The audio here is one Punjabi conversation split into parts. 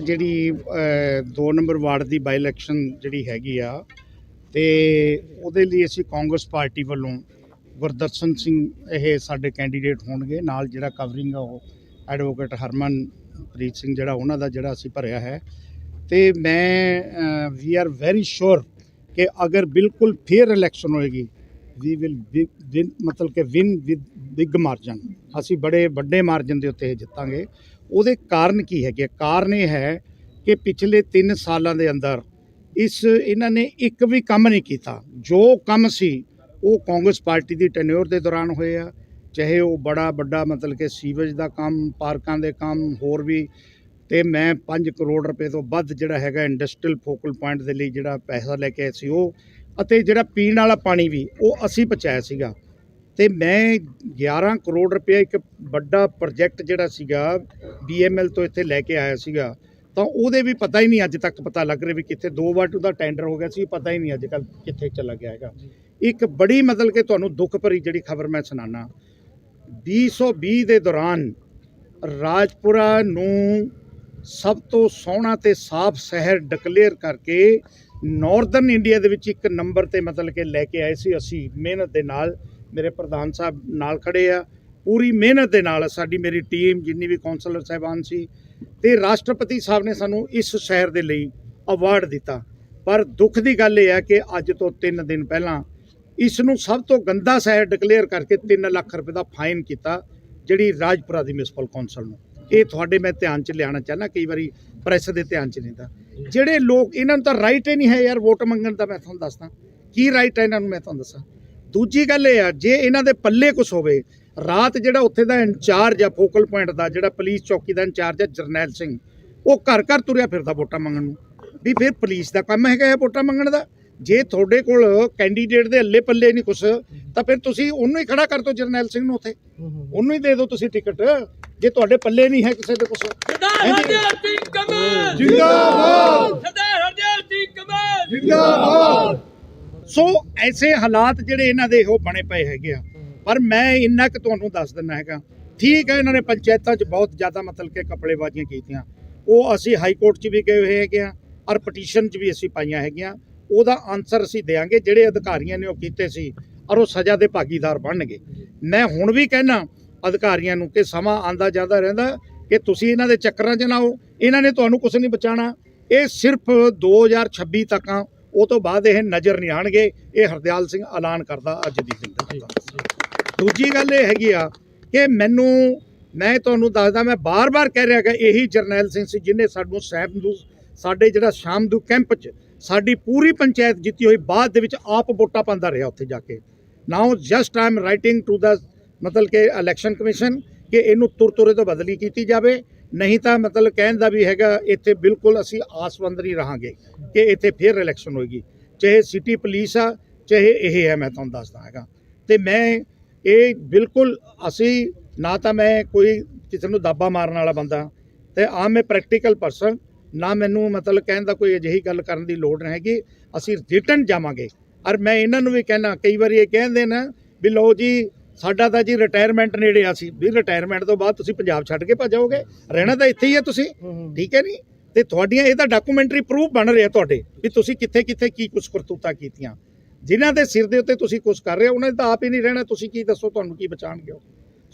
ਜਿਹੜੀ 2 ਨੰਬਰ ਵਾਰਡ ਦੀ ਬਾਈ ਇਲੈਕਸ਼ਨ ਜਿਹੜੀ ਹੈਗੀ ਆ, ਤੇ ਉਹਦੇ ਲਈ ਅਸੀਂ ਕਾਂਗਰਸ ਪਾਰਟੀ ਵੱਲੋਂ ਗੁਰਦਰਸ਼ਨ ਸਿੰਘ ਇਹ ਸਾਡੇ ਕੈਂਡੀਡੇਟ ਹੋਣਗੇ। ਨਾਲ ਜਿਹੜਾ ਕਵਰਿੰਗ ਆ ਉਹ ਐਡਵੋਕੇਟ ਹਰਮਨ ਪ੍ਰੀਤ ਸਿੰਘ ਜਿਹੜਾ, ਉਹਨਾਂ ਦਾ ਜਿਹੜਾ ਅਸੀਂ ਭਰਿਆ ਹੈ। ਤੇ ਮੈਂ ਵੀ ਆਰ ਵੈਰੀ ਸ਼ੋਰ ਕਿ ਅਗਰ ਬਿਲਕੁਲ ਫੇਅਰ ਇਲੈਕਸ਼ਨ ਹੋਏਗੀ ਵੀ ਵਿਲ ਵਿਨ ਮਤਲਬ ਕਿ ਵਿਨ ਵਿਦ ਬਿਗ ਮਾਰਜਨ ਅਸੀਂ ਬੜੇ ਵੱਡੇ ਮਾਰਜਨ ਦੇ ਉੱਤੇ ਇਹ ਜਿੱਤਾਂਗੇ। ਉਹਦੇ ਕਾਰਨ ਕੀ ਹੈਗੇ ਕਾਰਨ ਇਹ ਹੈ ਕਿ ਪਿਛਲੇ 3 ਸਾਲਾਂ ਦੇ ਅੰਦਰ ਇਸ ਇਹਨਾਂ ਨੇ ਇੱਕ ਵੀ ਕੰਮ ਨਹੀਂ ਕੀਤਾ। ਜੋ ਕੰਮ ਸੀ, ਉਹ ਕਾਂਗਰਸ ਪਾਰਟੀ ਦੀ ਟੈਨਿਓਰ ਦੇ ਦੌਰਾਨ ਹੋਏ ਆ। ਚਾਹੇ ਉਹ ਬੜਾ ਵੱਡਾ ਮਤਲਬ ਕਿ ਸੀਵਰੇਜ ਦਾ ਕੰਮ, ਪਾਰਕਾਂ ਦੇ ਕੰਮ, ਹੋਰ ਵੀ। ਤੇ ਮੈਂ 5 ਕਰੋੜ ਰੁਪਏ ਤੋਂ ਵੱਧ ਜਿਹੜਾ ਹੈਗਾ ਇੰਡਸਟਰੀਅਲ ਫੋਕਲ ਪੁਆਇੰਟ ਦੇ ਲਈ ਜਿਹੜਾ ਪੈਸਾ ਲੈ ਕੇ ਆਏ ਸੀ ਉਹ। ਅਤੇ ਜਿਹੜਾ ਪੀਣ ਵਾਲਾ ਪਾਣੀ ਵੀ, ਉਹ ਅਸੀਂ ਪਹੁੰਚਾਇਆ ਸੀਗਾ। ਤੇ ਮੈਂ 11 ਕਰੋੜ ਰੁਪਏ ਇੱਕ ਵੱਡਾ ਪ੍ਰੋਜੈਕਟ ਜਿਹੜਾ ਸੀਗਾ ਬੀਐਮਐਲ ਤੋਂ ਇੱਥੇ ਲੈ ਕੇ ਆਇਆ ਸੀਗਾ ਤਾਂ ਉਹਦੇ ਵੀ ਪਤਾ ਹੀ ਨਹੀਂ ਅੱਜ ਤੱਕ ਪਤਾ ਲੱਗ ਰਿਹਾ ਵੀ ਕਿੱਥੇ ਦੋ ਵਾਰ ਉਹਦਾ ਟੈਂਡਰ ਹੋ ਗਿਆ ਸੀ ਪਤਾ ਹੀ ਨਹੀਂ ਅੱਜ ਕੱਲ ਕਿੱਥੇ ਚਲਾ ਗਿਆ ਹੈਗਾ। ਇੱਕ ਬੜੀ ਮਤਲਬ ਕਿ ਤੁਹਾਨੂੰ ਦੁੱਖ ਭਰੀ ਜਿਹੜੀ ਖਬਰ ਮੈਂ ਸੁਣਾਣਾ 2020 ਦੇ ਦੌਰਾਨ ਰਾਜਪੁਰਾ ਨੂੰ ਸਭ ਤੋਂ ਸੋਹਣਾ ਤੇ ਸਾਫ਼ ਸ਼ਹਿਰ ਡਿਕਲੇਅਰ ਕਰਕੇ ਨਾਰਥਰਨ ਇੰਡੀਆ ਦੇ ਵਿੱਚ ਇੱਕ ਨੰਬਰ ਤੇ ਮਤਲਬ ਕਿ ਲੈ ਕੇ ਆਏ ਸੀ ਅਸੀਂ ਮਿਹਨਤ ਦੇ ਨਾਲ। ਮੇਰੇ ਪ੍ਰਧਾਨ ਸਾਹਿਬ ਨਾਲ ਖੜੇ ਆ, ਪੂਰੀ ਮਿਹਨਤ ਦੇ ਨਾਲ ਸਾਡੀ ਮੇਰੀ ਟੀਮ ਜਿੰਨੀ ਵੀ ਕਾਉਂਸਲਰ ਸਾਹਿਬਾਨ ਸੀ ਤੇ ਰਾਸ਼ਟਰਪਤੀ ਸਾਹਿਬ ਨੇ ਸਾਨੂੰ ਇਸ ਸ਼ਹਿਰ ਦੇ ਲਈ ਅਵਾਰਡ ਦਿੱਤਾ। ਪਰ ਦੁੱਖ ਦੀ ਗੱਲ ਇਹ ਹੈ ਕਿ ਅੱਜ ਤੋਂ 3 ਦਿਨ ਪਹਿਲਾਂ ਇਸ ਨੂੰ ਸਭ ਤੋਂ ਗੰਦਾ ਸ਼ਹਿਰ ਡਿਕਲੇਅਰ ਕਰਕੇ 3 ਲੱਖ ਰੁਪਏ ਦਾ ਫਾਈਨ ਕੀਤਾ ਜਿਹੜੀ ਰਾਜਪੁਰਾ ਦੀ ਮਿਊਨਿਸਪਲ ਕੌਂਸਲ ਨੂੰ। ਇਹ ਤੁਹਾਡੇ ਮੈਂ ਧਿਆਨ 'ਚ ਲਿਆਉਣਾ ਚਾਹਨਾ ਕਈ ਵਾਰੀ ਪ੍ਰੈਸ ਦੇ ਧਿਆਨ 'ਚ ਨਹੀਂ ਤਾਂ ਜਿਹੜੇ ਲੋਕ, ਇਹਨਾਂ ਨੂੰ ਤਾਂ ਰਾਈਟ ਹੀ ਨਹੀਂ ਹੈ ਯਾਰ ਵੋਟ ਮੰਗਣ ਦਾ, ਮੈਂ ਤੁਹਾਨੂੰ ਦੱਸਦਾ। ਕੀ ਰਾਈਟ ਹੈ ਇਹਨਾਂ ਨੂੰ, ਮੈਂ ਤੁਹਾਨੂੰ ਦੱਸਾਂ। ਦੂਜੀ ਗੱਲ ਇਹ ਆ ਜੇ ਇਹਨਾਂ ਦੇ ਪੱਲੇ ਕੁਝ ਹੋਵੇ ਰਾਤ ਜਿਹੜਾ ਉੱਥੇ ਦਾ ਇੰਚਾਰਜ ਆ ਫੋਕਲ ਪੁਆਇੰਟ ਦਾ ਜਿਹੜਾ ਪੁਲਿਸ ਚੌਕੀ ਦਾ ਇੰਚਾਰਜ ਆ ਜਰਨੈਲ ਸਿੰਘ ਉਹ ਘਰ ਘਰ ਤੁਰਿਆ ਫਿਰਦਾ ਵੋਟਾਂ ਮੰਗਣ ਨੂੰ ਵੀ ਫਿਰ ਪੁਲਿਸ ਦਾ ਕੰਮ ਹੈਗਾ ਇਹ ਵੋਟਾਂ ਮੰਗਣ ਦਾ? ਜੇ ਤੁਹਾਡੇ ਕੋਲ ਕੈਂਡੀਡੇਟ ਦੇ ਅੱਲੇ ਪੱਲੇ ਨਹੀਂ ਕੁਛ ਤਾਂ ਫਿਰ ਤੁਸੀਂ ਉਹਨੂੰ ਹੀ ਖੜਾ ਕਰ ਦਿਓ ਜਰਨੈਲ ਸਿੰਘ ਨੂੰ ਉੱਥੇ। ਉਹਨੂੰ ਹੀ ਦੇ ਦਿਓ ਤੁਸੀਂ ਟਿਕਟ ਜੇ ਤੁਹਾਡੇ ਪੱਲੇ ਨਹੀਂ ਹੈ ਕਿਸੇ ਦੇ ਕੁਛ। ਜਿੰਦਾਬਾਦ ਜਿੰਦਾਬਾਦ! ਸੋ ਐਸੇ ਹਾਲਾਤ ਜਿਹੜੇ ਇਹਨਾਂ ਦੇ ਉਹ ਬਣੇ ਪਏ ਹੈਗੇ ਆ। ਪਰ ਮੈਂ ਇੰਨਾ ਕੁ ਤੁਹਾਨੂੰ ਦੱਸ ਦਿੰਦਾ ਹੈਗਾ। ਠੀਕ ਹੈ, ਇਹਨਾਂ ਨੇ ਪੰਚਾਇਤਾਂ 'ਚ ਬਹੁਤ ਜ਼ਿਆਦਾ ਮਤਲਬ ਕਿ ਕਪੜੇਬਾਜ਼ੀਆਂ ਕੀਤੀਆਂ। ਉਹ ਅਸੀਂ ਹਾਈ ਕੋਰਟ 'ਚ ਵੀ ਗਏ ਹੋਏ ਹੈਗੇ ਆ ਔਰ ਪਟੀਸ਼ਨ 'ਚ ਵੀ ਅਸੀਂ ਪਾਈਆਂ ਹੈਗੀਆਂ। ਉਹਦਾ ਆਨਸਰ ਅਸੀਂ ਦੇਾਂਗੇ ਜਿਹੜੇ ਅਧਿਕਾਰੀਆਂ ਨੇ ਉਹ ਕੀਤੇ ਸੀ ਔਰ ਉਹ ਸਜ਼ਾ ਦੇ ਭਾਗੀਦਾਰ ਬਣਨਗੇ। ਮੈਂ ਹੁਣ ਵੀ ਕਹਿਣਾ ਅਧਿਕਾਰੀਆਂ ਨੂੰ ਕਿ ਸਮਾਂ ਆਂਦਾ ਜਾਂਦਾ ਰਹਿੰਦਾ ਕਿ ਤੁਸੀਂ ਇਹਨਾਂ ਦੇ ਚੱਕਰਾਂ 'ਚ ਨਾ ਹੋ ਇਹਨਾਂ ਨੇ ਤੁਹਾਨੂੰ ਕੁਝ ਨਹੀਂ ਬਚਾਣਾ ਇਹ ਸਿਰਫ 2026 ਤੱਕ ਉਹ ਤੋਂ ਬਾਅਦ ਇਹ ਨਜ਼ਰ ਨਹੀਂ ਆਣਗੇ ਇਹ ਹਰਦਿਆਲ ਸਿੰਘ ਐਲਾਨ ਕਰਦਾ ਅੱਜ ਦੀ ਜ਼ਿੰਦਗੀ ਦਾ। ਦੂਜੀ ਗੱਲ ਇਹ ਹੈਗੀ ਆ ਕਿ ਮੈਨੂੰ ਮੈਂ ਤੁਹਾਨੂੰ ਦੱਸਦਾ ਮੈਂ ਬਾਰ-ਬਾਰ ਕਹਿ ਰਿਹਾ ਕਿ ਇਹੀ ਜਰਨੈਲ ਸਿੰਘ ਸੀ ਜਿਨੇ ਸਾਨੂੰ ਸੈਮਦੂ ਸਾਡੇ ਜਿਹੜਾ ਸ਼ਾਮਦੂ ਕੈਂਪ 'ਚ ਸਾਡੀ ਪੂਰੀ ਪੰਚਾਇਤ ਜਿੱਤੀ ਹੋਈ ਬਾਅਦ ਦੇ ਵਿੱਚ ਆਪ ਵੋਟਾਂ ਪਾਉਂਦਾ ਰਿਹਾ ਉੱਥੇ ਜਾ ਕੇ। Now just I am writing to ਦਾ ਮਤਲਬ ਕਿ ਇਲੈਕਸ਼ਨ ਕਮਿਸ਼ਨ ਕਿ ਇਹਨੂੰ ਤੁਰਤੁਰੇ ਤੋਂ ਬਦਲੀ ਕੀਤੀ ਜਾਵੇ। ਨਹੀਂ ਤਾਂ ਮਤਲਬ ਕਹਿਣ ਦਾ ਵੀ ਹੈਗਾ, ਇੱਥੇ ਬਿਲਕੁਲ ਅਸੀਂ ਆਸਵੰਦ ਨਹੀਂ ਰਹਾਂਗੇ ਕਿ ਇੱਥੇ ਫੇਰ ਇਲੈਕਸ਼ਨ ਹੋਏਗੀ। ਚਾਹੇ ਸਿਟੀ ਪੁਲਿਸ ਆ, ਚਾਹੇ ਇਹ ਹੈ, ਮੈਂ ਤੁਹਾਨੂੰ ਦੱਸਦਾ ਹੈਗਾ। ਤੇ ਮੈਂ ਇਹ ਬਿਲਕੁਲ ਅਸੀਂ ਨਾ ਤਾਂ ਮੈਂ ਕੋਈ ਕਿਸੇ ਨੂੰ ਦਾਬਾ ਮਾਰਨ ਵਾਲਾ ਬੰਦਾ, ਤੇ ਆ ਮੈਂ ਪ੍ਰੈਕਟੀਕਲ ਪਰਸਨ ਨਾ ਮੈਨੂੰ ਮਤਲਬ ਕਹਿਣ ਦਾ ਕੋਈ ਅਜਿਹੀ ਗੱਲ ਕਰਨ ਦੀ ਲੋੜ ਨਹੀਂ ਹੈਗੀ। ਅਸੀਂ ਰਿਟਰਨ ਜਾਵਾਂਗੇ। ਔਰ ਮੈਂ ਇਹਨਾਂ ਨੂੰ ਵੀ ਕਹਿਣਾ, ਕਈ ਵਾਰੀ ਇਹ ਕਹਿੰਦੇ ਨਾ ਵੀ ਲਓ ਜੀ ਸਾਡਾ ਤਾਂ ਜੀ ਰਿਟਾਇਰਮੈਂਟ ਨੇੜੇ ਆ ਸੀ। ਵੀ ਰਿਟਾਇਰਮੈਂਟ ਤੋਂ ਬਾਅਦ ਤੁਸੀਂ ਪੰਜਾਬ ਛੱਡ ਕੇ ਭੱਜੋਗੇ। ਰਹਿਣਾ ਤਾਂ ਇੱਥੇ ਹੀ ਹੈ ਤੁਸੀਂ ਠੀਕ ਹੈ ਨਹੀਂ ਤੇ ਤੁਹਾਡੀਆਂ ਇਹ ਤਾਂ ਡਾਕੂਮੈਂਟਰੀ ਪ੍ਰੂਫ ਬਣ ਰਿਹਾ ਤੁਹਾਡੇ ਵੀ ਤੁਸੀਂ ਕਿੱਥੇ ਕਿੱਥੇ ਕੀ ਕੁਛ ਕਰਤੂਤਾ ਕੀਤੀਆਂ। ਜਿਨ੍ਹਾਂ ਦੇ ਸਿਰ ਦੇ ਉੱਤੇ ਤੁਸੀਂ ਕੁਝ ਕਰ ਰਹੇ ਹੋ ਉਹਨਾਂ ਤਾਂ ਆਪ ਹੀ ਨਹੀਂ ਰਹਿਣਾ। ਤੁਸੀਂ ਕੀ ਦੱਸੋ ਤੁਹਾਨੂੰ ਕੀ ਬਚਾਣਗੇ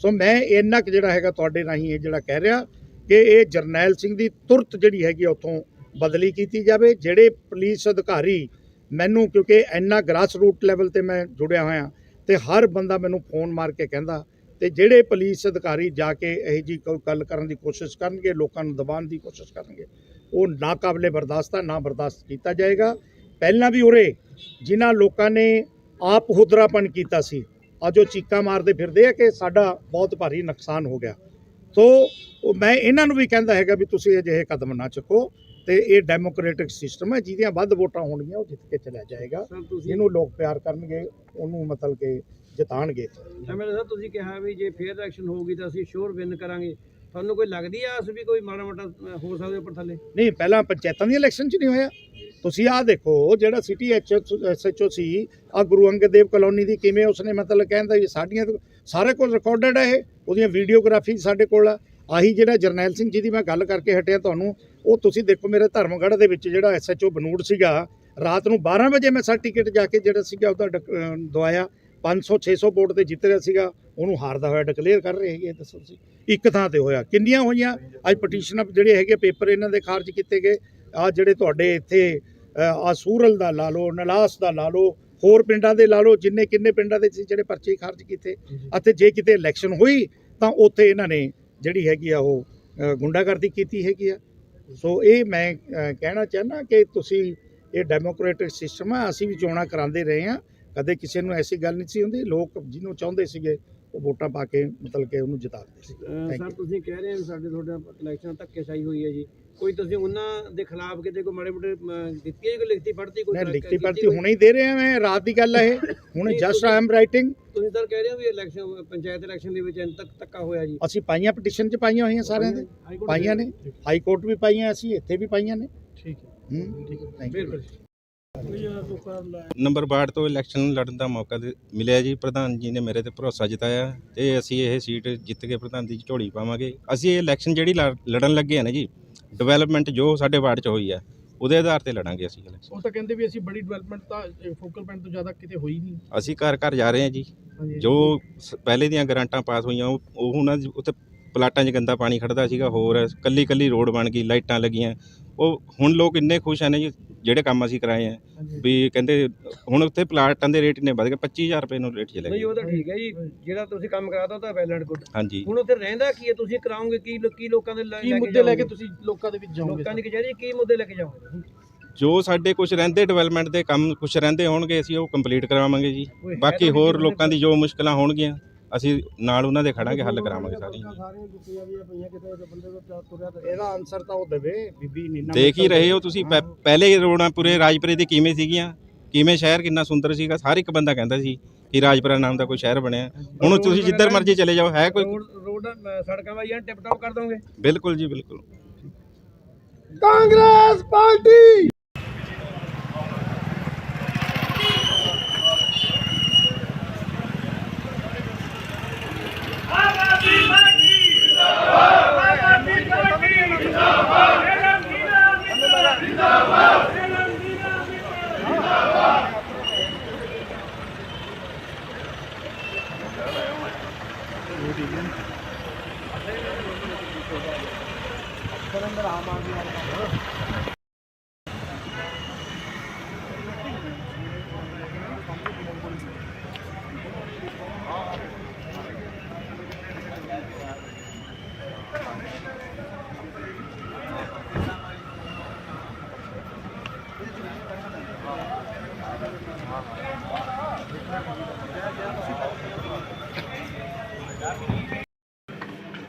ਸੋ ਮੈਂ ਇੰਨਾ ਕੁ ਜਿਹੜਾ ਹੈਗਾ ਤੁਹਾਡੇ ਰਾਹੀਂ ਇਹ ਜਿਹੜਾ ਕਹਿ ਰਿਹਾ ਕਿ ਇਹ ਜਰਨੈਲ ਸਿੰਘ ਦੀ ਤੁਰਤ ਜਿਹੜੀ ਹੈਗੀ ਉੱਥੋਂ ਬਦਲੀ ਕੀਤੀ ਜਾਵੇ ਜਿਹੜੇ ਪੁਲਿਸ ਅਧਿਕਾਰੀ ਮੈਨੂੰ ਕਿਉਂਕਿ ਇੰਨਾ ਗ੍ਰਾਸ ਰੂਟ ਲੈਵਲ ਤੇ ਮੈਂ ਜੁੜਿਆ ਹੋਇਆ ਤੇ ਹਰ ਬੰਦਾ ਮੈਨੂੰ ਫੋਨ ਮਾਰ ਕੇ ਕਹਿੰਦਾ ਤੇ ਜਿਹੜੇ ਪੁਲਿਸ ਅਧਿਕਾਰੀ ਜਾ ਕੇ ਇਹ ਜੀ ਕੋਈ ਗੱਲ ਕਰਨ ਦੀ ਕੋਸ਼ਿਸ਼ ਕਰਨਗੇ, ਲੋਕਾਂ ਨੂੰ ਦਬਾਉਣ ਦੀ ਕੋਸ਼ਿਸ਼ ਕਰਨਗੇ, ਉਹ ਨਾਕਾਬਲੇ ਬਰਦਾਸ਼ਤ ਆ, ਨਾ ਬਰਦਾਸ਼ਤ ਕੀਤਾ ਜਾਏਗਾ। ਪਹਿਲਾਂ ਵੀ ਉਰੇ ਜਿਨ੍ਹਾਂ ਲੋਕਾਂ ਨੇ ਆਪ ਹੁਦਰਾਪਨ ਕੀਤਾ ਸੀ, ਅੱਜ ਉਹ ਚੀਕਾਂ ਮਾਰਦੇ ਫਿਰਦੇ ਆ ਕਿ ਸਾਡਾ ਬਹੁਤ ਭਾਰੀ ਨੁਕਸਾਨ ਹੋ ਗਿਆ। ਸੋ ਮੈਂ ਇਹਨਾਂ ਨੂੰ ਵੀ ਕਹਿੰਦਾ ਹੈਗਾ ਵੀ ਤੁਸੀਂ ਅਜਿਹੇ ਕਦਮ ਨਾ ਚੁੱਕੋ। ਤੇ ਇਹ ਡੈਮੋਕ੍ਰੈਟਿਕ ਸਿਸਟਮ ਹੈ ਜਿਹਦੀਆਂ ਵੱਧ ਵੋਟਾਂ ਹੋਣਗੀਆਂ ਉਹ ਜਿੱਤ ਕੇ ਚਲਾ ਜਾਏਗਾ। ਜਿਹਨੂੰ ਲੋਕ ਪਿਆਰ ਕਰਨਗੇ ਉਹਨੂੰ ਮਤਲਬ ਕਿ ਜਿਤਾਣਗੇ। ਐਮਐਲਏ ਸਾਹਿਬ ਤੁਸੀਂ ਕਿਹਾ ਵੀ ਜੇ ਫੇਅਰ ਇਲੈਕਸ਼ਨ ਹੋਊਗੀ ਤਾਂ ਅਸੀਂ ਸ਼ੋਰ ਵਿਨ ਕਰਾਂਗੇ। ਤੁਹਾਨੂੰ ਕੋਈ ਲੱਗਦੀ ਆ ਆਸ ਵੀ ਕੋਈ ਮਾੜਾ ਮੋਟਾ ਹੋ ਸਕਦਾ ਉੱਪਰ ਥੱਲੇ? ਨਹੀਂ ਪਹਿਲਾਂ ਪੰਚਾਇਤਾਂ ਦੀ ਇਲੈਕਸ਼ਨ 'ਚ ਨਹੀਂ ਹੋਇਆ। ਤੁਸੀਂ ਆਹ ਦੇਖੋ ਜਿਹੜਾ ਸਿਟੀ ਐਸਐਚਓ ਸੀ ਆ ਗੁਰੂ ਅੰਗਦ ਦੇਵ ਕਲੋਨੀ ਦੀ ਕਿਵੇਂ ਉਸਨੇ ਮਤਲਬ ਕਹਿੰਦਾ ਵੀ ਸਾਡੀਆਂ ਸਾਰੇ ਕੋਲ ਰਿਕਾਰਡਡ ਹੈ ਇਹ ਉਹਦੀਆਂ ਵੀਡੀਓਗ੍ਰਾਫੀ ਸਾਡੇ ਕੋਲ ਆ। ਆਹੀ ਜਿਹੜਾ ਜਰਨੈਲ ਸਿੰਘ ਜੀ ਦੀ ਮੈਂ ਗੱਲ ਕਰਕੇ ਹਟਿਆ ਤੁਹਾਨੂੰ ਉਹ ਤੁਸੀਂ ਦੇਖੋ ਮੇਰੇ ਧਰਮਗੜ੍ਹ ਦੇ ਵਿੱਚ ਜਿਹੜਾ ਐਸਐਚਓ ਬਨੂੜ ਸੀਗਾ ਰਾਤ ਨੂੰ 12 ਵਜੇ ਮੈਂ ਸਰਟੀਫਿਕੇਟ ਜਾ ਕੇ ਜਿਹੜਾ ਸੀਗਾ ਉਹਦਾ ਦਵਾਇਆ 500 600 ਵੋਟ ਤੇ ਜਿੱਤ ਰਿਹਾ ਸੀਗਾ ਉਹਨੂੰ ਹਾਰਦਾ ਹੋਇਆ ਡਿਕਲੇਅਰ ਕਰ ਰਹੇ ਹੈਗੇ ਦੱਸੋ ਤੁਸੀਂ। ਇੱਕ ਥਾਂ ਤੇ ਹੋਇਆ। ਕਿੰਨੀਆਂ ਹੋਈਆਂ? ਅੱਜ ਪਟੀਸ਼ਨ ਜਿਹੜੇ ਹੈਗੇ ਪੇਪਰ ਇਹਨਾਂ ਦੇ ਖਾਰਜ ਕੀਤੇ ਗਏ। ਆ ਜਿਹੜੇ ਤੁਹਾਡੇ ਇੱਥੇ ਆ ਸੂਰਲ ਦਾ ਲਾ ਲਓ ਨਲਾਸ ਦਾ ਲਾ ਲਓ ਹੋਰ ਪਿੰਡਾਂ ਦੇ ਲਾ ਲਓ ਜਿੰਨੇ ਕਿੰਨੇ ਪਿੰਡਾਂ ਦੇ ਸੀ ਜਿਹੜੇ ਪਰਚੇ ਖਾਰਜ ਕੀਤੇ। ਅਤੇ ਜੇ ਕਿਤੇ ਇਲੈਕਸ਼ਨ ਹੋਈ ਤਾਂ ਉੱਥੇ ਇਹਨਾਂ ਨੇ ਜਿਹੜੀ ਹੈਗੀ ਆ ਉਹ ਗੁੰਡਾਗਰਦੀ ਕੀਤੀ ਹੈਗੀ ਆ। ਸੋ ਇਹ ਮੈਂ ਕਹਿਣਾ ਚਾਹੁੰਦਾ ਕਿ ਤੁਸੀਂ ਇਹ ਡੈਮੋਕ੍ਰੈਟਿਕ ਸਿਸਟਮ ਆ ਅਸੀਂ ਵੀ ਚੋਣਾਂ ਕਰਾਉਂਦੇ ਰਹੇ ਆ ਕਦੇ ਕਿਸੇ ਨੂੰ ਐਸੀ ਗੱਲ ਨਹੀਂ ਸੀ ਹੁੰਦੀ ਲੋਕ ਜਿਹਨੂੰ ਚਾਹੁੰਦੇ ਸੀਗੇ ਉਹ ਵੋਟਾਂ ਪਾ ਕੇ ਮਤਲਬ ਕਿ ਉਹਨੂੰ ਜਿਤਾਉਂਦੇ ਸੀ ਅਹ Thank ਸਰ. ਤੁਸੀਂ ਕਹਿ ਰਹੇ ਹੋ ਸਾਡੇ ਤੁਹਾਡਾ ਇਲੈਕਸ਼ਨ ਧੱਕੇਸ਼ਾਹੀ ਹੋਈ ਹੈ ਜੀ। ਕੋਈ ਤੁਸੀਂ ਉਹਨਾਂ ਦੇ ਖਿਲਾਫ ਕਿਤੇ ਕੋਈ ਮਾੜੇ ਮੋਟੇ ਦਿੱਤੀ ਹੈ ਕੋਈ ਲਿਖਤੀ ਪੜਤੀ ਕੋਈ ਲਿਖਤੀ ਪੜਤੀ? ਹੁਣੇ ਹੀ ਦੇ ਰਿਹਾ ਮੈਂ ਰਾਤ ਦੀ ਗੱਲ ਹੈ ਇਹ। ਹੁਣੇ ਜਸਟ ਆਈ ਐਮ ਰਾਈਟਿੰਗ ਤੁਸੀਂ ਸਰ ਕਹਿ ਰਹੇ ਹੋ ਵੀ ਇਲੈਕਸ਼ਨ ਪੰਚਾਇਤ ਇਲੈਕਸ਼ਨ ਦੇ ਵਿੱਚ ਇੰਨ ਤੱਕ ਹੋਇਆ ਜੀ। ਅਸੀਂ ਪਾਈਆਂ ਪਟੀਸ਼ਨ 'ਚ ਪਾਈਆਂ ਹੋਈਆਂ ਸਾਰਿਆਂ ਦੇ। ਪਾਈਆਂ ਨੇ। ਹਾਈ ਕੋਰਟ ਵੀ ਪਾਈਆਂ ਅਸੀਂ ਇੱਥੇ ਵੀ ਪਾਈਆਂ ਨੇ। ਠੀਕ ਹੈ। ਹੂੰ। ਠੀਕ ਹੈ। ਥੈਂਕ ਯੂ ਬਿਲਕੁਲ ਨੰਬਰ ਵਾਰਡ ਤੋਂ ਇਲੈਕਸ਼ਨ ਲੜਨ ਦਾ ਮੌਕਾ ਮਿਲਿਆ ਜੀ। ਪ੍ਰਧਾਨ ਜੀ ਨੇ ਮੇਰੇ ਤੇ ਭਰੋਸਾ ਜਤਾਇਆ ਤੇ ਅਸੀਂ ਇਹ ਸੀਟ ਜਿੱਤ ਕੇ ਪ੍ਰਧਾਨ ਦੀ ਝੋਲੀ ਪਾਵਾਂਗੇ। ਅਸੀਂ ਇਹ ਇਲੈਕਸ਼ਨ ਜਿਹੜੀ ਲੜ- ਲੜਨ ਲੱਗੇ ਆ ਨਾ ਜੀ ਡਿਵੈਲਪਮੈਂਟ ਜੋ ਸਾਡੇ ਵਾਰਡ 'ਚ ਹੋਈ ਆ ਉਹਦੇ ਆਧਾਰ ਤੇ ਲੜਾਂਗੇ ਅਸੀਂ election। ਉਹ ਤਾਂ ਕਹਿੰਦੇ ਵੀ ਅਸੀਂ ਬੜੀ ਡਿਵੈਲਪਮੈਂਟ ਤਾਂ ਫੋਕਲ ਪੁਆਇੰਟ ਤੋਂ ਜ਼ਿਆਦਾ ਕਿਤੇ ਹੋਈ ਨਹੀਂ। ਅਸੀਂ ਘਰ ਘਰ ਜਾ ਰਹੇ ਹਾਂ ਜੀ। ਹਾਂਜੀ ਜੋ ਸ- ਪਹਿਲੇ ਦੀਆਂ ਗ੍ਰਾਂਟਾਂ ਪਾਸ ਹੋਈਆਂ ਉਹ ਉਹ ਉਹਨਾਂ ਉੱਥੇ ਪਲਾਟਾਂ 'ਚ ਗੰਦਾ ਪਾਣੀ ਖੜਦਾ ਸੀਗਾ ਹੋਰ ਕੱਲੀ ਕੱਲੀ ਰੋਡ ਬਣ ਗਈ ਲਾਈਟਾਂ ਲੱਗੀਆਂ ਉਹ ਹੁਣ ਲੋਕ ਇੰਨੇ ਖੁਸ਼ ਹਨ ਜੀ ਜਿਹੜੇ ਕੰਮ ਅਸੀਂ ਕਰਾਏ ਆ। ਵੀ ਕਹਿੰਦੇ ਹੁਣ ਉੱਥੇ ਪਲਾਟਾਂ ਦੇ ਰੇਟ ਨੇ ਵਧ ਗਏ 25000 ਰੁਪਏ ਨੂੰ ਰੇਟ ਚਲੇ ਨਹੀਂ ਗਏ। ਉਹ ਤਾਂ ਠੀਕ ਹੈ ਜੀ ਜਿਹੜਾ ਤੁਸੀਂ ਕੰਮ ਕਰਾਤਾ ਉਹ ਤਾਂ ਵੈਲ ਐਂਡ ਗੁੱਡ ਹਾਂਜੀ। ਹੁਣ ਉੱਥੇ ਰਹਿੰਦਾ ਕੀ ਹੈ ਤੁਸੀਂ ਕਰਾਓਗੇ ਕੀ ਲੋ- ਕੀ ਲੋਕਾਂ ਦੇ ਲੈ- ਕੀ ਲੈ ਕੇ ਮੁੱਦੇ ਲੈ ਕੇ ਜਾਓਗੇ? ਤੁਸੀਂ ਲੋਕਾਂ ਦੇ ਵਿੱਚ ਜਾਓਗੇ ਲੋਕਾਂ ਦੀ ਕਚਹਿਰੀ 'ਚ ਕੀ ਮੁੱਦੇ ਲੈ ਕੇ ਜਾਓਗੇ? ਤੁਸੀਂ? ਜੋ ਸਾਡੇ ਕੁਝ ਰਹਿੰਦੇ ਡਿਵੈਲਪਮੈਂਟ ਦੇ ਕੰਮ ਕੁਝ ਰਹਿੰਦੇ ਹੋਣਗੇ ਅਸੀਂ ਉਹ ਕੰਪਲੀਟ ਕਰਾਵਾਂਗੇ ਜੀ। ਬਾਕੀ ਹੋਰ ਲੋਕਾਂ ਦੀ ਜੋ ਮੁਸ਼ਕਲਾਂ ਹੋਣਗੀਆਂ। ਅਸੀਂ ਨਾਲ ਉਹਨਾਂ ਦੇ ਖੜਾਂਗੇ ਹੱਲ ਕਰਾਵਾਂਗੇ ਇਹਦਾ ਆਨਸਰ ਤਾਂ ਉਹ ਦੇਵੇ ਬੀਬੀ ਨੀਨਾ ਦੇਖ ਹੀ ਰਹੇ ਹੋ ਤੁਸੀਂ ਪਹਿ- ਪਹਿਲੇ ਰੋਡਾਂ ਪੂਰੇ ਰਾਜਪੁਰੇ ਦੀ ਕਿਵੇਂ ਸੀਗੀਆਂ? ਕਿਵੇਂ ਸ਼ਹਿਰ ਕਿੰਨਾ ਸੁੰਦਰ ਸੀਗਾ? ਹਰ ਇੱਕ ਬੰਦਾ ਕਹਿੰਦਾ ਸੀ ਕਿ ਰਾਜਪੁਰਾ ਨਾਮ ਦਾ ਕੋਈ ਸ਼ਹਿਰ ਬਣਿਆ। ਹੁਣ ਤੁਸੀਂ ਜਿੱਧਰ ਮਰਜ਼ੀ ਚਲੇ ਜਾਓ ਹੈ ਕੋਈ ਰੋਡ ਰੋਡ ਅ, ਸੜਕਾਂ ਵਾਈਆਂ ਟਿਪ ਟਾਪ ਕਰ ਦੋਗੇ? ਬਿਲਕੁਲ ਜੀ ਬਿਲਕੁਲ।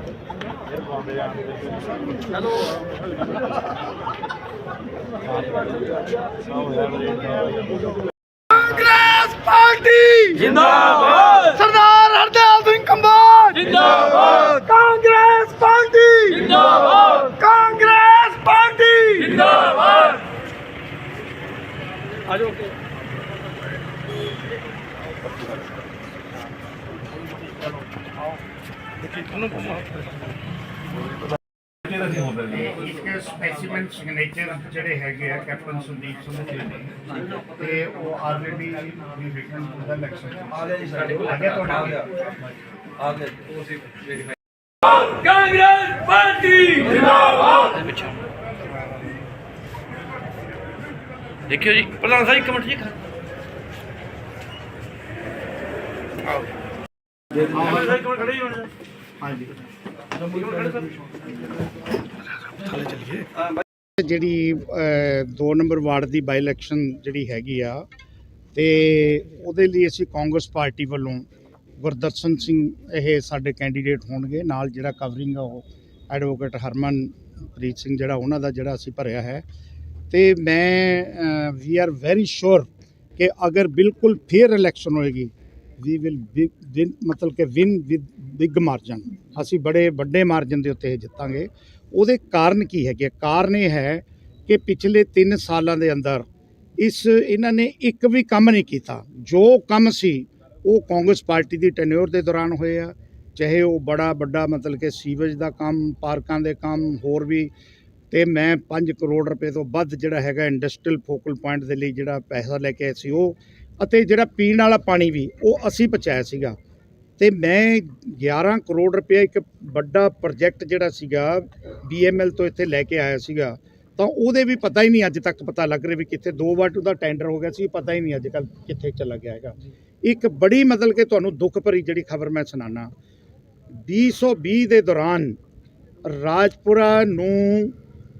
ਫਿਰ ਪਾਉਂਦੇ ਜਾਂਦੇ ਜਿੰਦਾਬਾਦ। ਸਰਦਾਰ ਹਰਦੇਵ ਸਿੰਘ ਕੰਬੋਜ ਜਿੰਦਾਬਾਦ। ਕਾਂਗਰਸ ਪਾਰਟੀ ਜਿੰਦਾਬਾਦ। ਕਾਂਗਰਸ ਪਾਰਟੀ ਜਿੰਦਾਬਾਦ। ਇੱਕ ਸਪੈਸੀਮੈਨ ਸਿਗਨੇਚਰ ਜਿਹੜੇ ਹੈਗੇ ਆ ਕੈਪਟਨ ਸੰਦੀਪ ਸਿੰਘ ਜੀ ਨੇ ਤੇ ਉਹ ਆਲਰੇਡੀ ਵੀ ਵਿਕਨ ਦਾ ਇਲੈਕਸ਼ਨ ਆ ਗਿਆ ਜੀ ਸਾਡੇ ਕੋਲ ਆ ਗਿਆ ਤੁਹਾਡਾ ਕਾਂਗਰਸ ਪਾਰਟੀ ਜਿੰਦਾਬਾਦ ਦੇਖਿਓ ਜੀ ਪ੍ਰਧਾਨ ਸਾਹਿਬ ਇੱਕ ਮਿੰਟ ਜੀ ਜਿਹੜੀ 2 ਨੰਬਰ ਵਾਰਡ ਦੀ ਬਾਈ ਇਲੈਕਸ਼ਨ ਜਿਹੜੀ ਹੈਗੀ ਆ, ਤੇ ਉਹਦੇ ਲਈ ਅਸੀਂ ਕਾਂਗਰਸ ਪਾਰਟੀ ਵੱਲੋਂ ਗੁਰਦਰਸ਼ਨ ਸਿੰਘ ਇਹ ਸਾਡੇ ਕੈਂਡੀਡੇਟ ਹੋਣਗੇ। ਨਾਲ ਜਿਹੜਾ ਕਵਰਿੰਗ ਆ ਉਹ ਐਡਵੋਕੇਟ ਹਰਮਨ ਪ੍ਰੀਤ ਸਿੰਘ ਜਿਹੜਾ, ਉਹਨਾਂ ਦਾ ਜਿਹੜਾ ਅਸੀਂ ਭਰਿਆ ਹੈ। ਤੇ ਮੈਂ ਵੀ ਆਰ ਵੈਰੀ ਸ਼ੋਰ ਕਿ ਅਗਰ ਬਿਲਕੁਲ ਫੇਅਰ ਇਲੈਕਸ਼ਨ ਹੋਏਗੀ ਵੀ ਵਿਲ ਵਿਨ ਮਤਲਬ ਕਿ ਵਿਨ ਵਿਦ ਬਿਗ ਮਾਰਜਨ ਅਸੀਂ ਬੜੇ ਵੱਡੇ ਮਾਰਜਨ ਦੇ ਉੱਤੇ ਇਹ ਜਿੱਤਾਂਗੇ। ਉਹਦੇ ਕਾਰਨ ਕੀ ਹੈਗੇ? ਕਾਰਨ ਇਹ ਹੈ ਕਿ ਪਿਛਲੇ 3 ਸਾਲਾਂ ਦੇ ਅੰਦਰ ਇਸ ਇਹਨਾਂ ਨੇ ਇੱਕ ਵੀ ਕੰਮ ਨਹੀਂ ਕੀਤਾ। ਜੋ ਕੰਮ ਸੀ, ਉਹ ਕਾਂਗਰਸ ਪਾਰਟੀ ਦੀ ਟੈਨਿਓਰ ਦੇ ਦੌਰਾਨ ਹੋਏ ਆ। ਚਾਹੇ ਉਹ ਬੜਾ ਵੱਡਾ ਮਤਲਬ ਕਿ ਸੀਵਰੇਜ ਦਾ ਕੰਮ, ਪਾਰਕਾਂ ਦੇ ਕੰਮ, ਹੋਰ ਵੀ। ਤੇ ਮੈਂ 5 ਕਰੋੜ ਰੁਪਏ ਤੋਂ ਵੱਧ ਜਿਹੜਾ ਹੈਗਾ ਇੰਡਸਟਰੀਅਲ ਫੋਕਲ ਪੁਆਇੰਟ ਦੇ ਲਈ ਜਿਹੜਾ ਪੈਸਾ ਲੈ ਕੇ ਆਏ ਸੀ ਉਹ। ਅਤੇ ਜਿਹੜਾ ਪੀਣ ਵਾਲਾ ਪਾਣੀ ਵੀ, ਉਹ ਅਸੀਂ ਪਹੁੰਚਾਇਆ ਸੀਗਾ। ਤੇ ਮੈਂ 11 ਕਰੋੜ ਰੁਪਏ ਇੱਕ ਵੱਡਾ ਪ੍ਰੋਜੈਕਟ ਜਿਹੜਾ ਸੀਗਾ ਬੀਐਮਐਲ ਤੋਂ ਇੱਥੇ ਲੈ ਕੇ ਆਇਆ ਸੀਗਾ, ਤਾਂ ਉਹਦੇ ਵੀ ਪਤਾ ਹੀ ਨਹੀਂ ਅੱਜ ਤੱਕ ਪਤਾ ਲੱਗ ਰਿਹਾ ਵੀ ਕਿੱਥੇ, ਦੋ ਵਾਰ ਉਹਦਾ ਟੈਂਡਰ ਹੋ ਗਿਆ ਸੀ ਪਤਾ ਹੀ ਨਹੀਂ ਅੱਜ ਕੱਲ ਕਿੱਥੇ ਚਲਾ ਗਿਆ ਹੈਗਾ। ਇੱਕ ਬੜੀ ਮਤਲਬ ਕਿ ਤੁਹਾਨੂੰ ਦੁੱਖ ਭਰੀ ਜਿਹੜੀ ਖਬਰ ਮੈਂ ਸੁਣਾਣਾ 2020 ਦੇ ਦੌਰਾਨ ਰਾਜਪੁਰਾ ਨੂੰ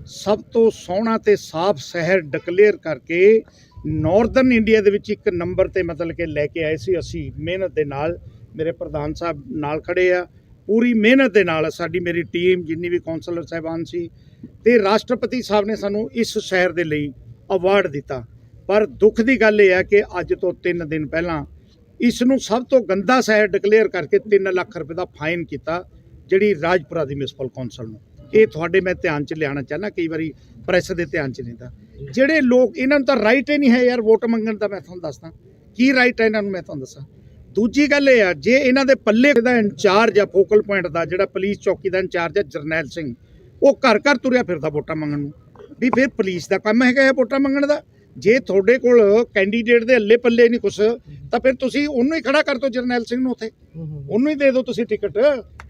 ਸਭ ਤੋਂ ਸੋਹਣਾ ਤੇ ਸਾਫ਼ ਸ਼ਹਿਰ ਡਿਕਲੇਅਰ ਕਰਕੇ ਨਾਰਥਰਨ ਇੰਡੀਆ ਦੇ ਵਿੱਚ ਇੱਕ ਨੰਬਰ ਤੇ ਮਤਲਬ ਕਿ ਲੈ ਕੇ ਆਏ ਸੀ ਅਸੀਂ, ਮਿਹਨਤ ਦੇ ਨਾਲ। ਮੇਰੇ ਪ੍ਰਧਾਨ ਸਾਹਿਬ ਨਾਲ ਖੜੇ ਆ, ਪੂਰੀ ਮਿਹਨਤ ਦੇ ਨਾਲ ਸਾਡੀ ਮੇਰੀ ਟੀਮ ਜਿੰਨੀ ਵੀ ਕਾਉਂਸਲਰ ਸਾਹਿਬਾਨ ਸੀ ਤੇ ਰਾਸ਼ਟਰਪਤੀ ਸਾਹਿਬ ਨੇ ਸਾਨੂੰ ਇਸ ਸ਼ਹਿਰ ਦੇ ਲਈ ਅਵਾਰਡ ਦਿੱਤਾ। ਪਰ ਦੁੱਖ ਦੀ ਗੱਲ ਇਹ ਹੈ ਕਿ ਅੱਜ ਤੋਂ 3 ਦਿਨ ਪਹਿਲਾਂ ਇਸ ਨੂੰ ਸਭ ਤੋਂ ਗੰਦਾ ਸ਼ਹਿਰ ਡਿਕਲੇਅਰ ਕਰਕੇ 3 ਲੱਖ ਰੁਪਏ ਦਾ ਫਾਈਨ ਕੀਤਾ ਜਿਹੜੀ ਰਾਜਪੁਰਾ ਦੀ ਮਿਊਨਿਸਪਲ ਕੌਂਸਲ ਨੂੰ। ਇਹ ਤੁਹਾਡੇ ਮੈਂ ਧਿਆਨ ਚ ਲਿਆਉਣਾ ਚਾਹਨਾ ਕਈ ਵਾਰੀ ਪ੍ਰੈਸ ਦੇ ਧਿਆਨ ਚ ਨਹੀਂ ਜਿਹੜੇ ਲੋਕ, ਇਹਨਾਂ ਨੂੰ ਤਾਂ ਰਾਈਟ ਹੀ ਨਹੀਂ ਹੈ ਯਾਰ ਵੋਟ ਮੰਗਣ ਦਾ, ਮੈਂ ਤੁਹਾਨੂੰ ਦੱਸਦਾ। ਕੀ ਰਾਈਟ ਹੈ ਇਹਨਾਂ ਨੂੰ ਮੈਂ ਤੁਹਾਨੂੰ ਦੱਸਾਂ? ਦੂਜੀ ਗੱਲ ਇਹ ਆ ਜੇ ਇਹਨਾਂ ਦੇ ਪੱਲੇ ਦਾ ਇੰਚਾਰਜ ਆ ਫੋਕਲ ਪੁਆਇੰਟ ਦਾ ਜਿਹੜਾ ਪੁਲਿਸ ਚੌਕੀ ਦਾ ਇੰਚਾਰਜ ਆ ਜਰਨੈਲ ਸਿੰਘ ਉਹ ਘਰ ਘਰ ਤੁਰਿਆ ਫਿਰਦਾ ਵੋਟਾਂ ਮੰਗਣ ਨੂੰ ਵੀ ਫਿਰ ਪੁਲਿਸ ਦਾ ਕੰਮ ਹੈਗਾ ਇਹ ਵੋਟਾਂ ਮੰਗਣ ਦਾ। ਜੇ ਤੁਹਾਡੇ ਕੋਲ ਕੈਂਡੀਡੇਟ ਦੇ ਅੱਲੇ ਪੱਲੇ ਨਹੀਂ ਕੁਛ ਤਾਂ ਫਿਰ ਤੁਸੀਂ ਉਹਨੂੰ ਹੀ ਖੜਾ ਕਰ ਦਿਓ ਜਰਨੈਲ ਸਿੰਘ ਨੂੰ ਉੱਥੇ। ਉਹਨੂੰ ਹੀ ਦੇ ਦਿਓ ਤੁਸੀਂ ਟਿਕਟ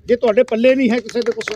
ਜੇ ਤੁਹਾਡੇ ਪੱਲੇ ਨਹੀਂ ਹੈ ਕਿਸੇ ਦੇ ਕੁਛ।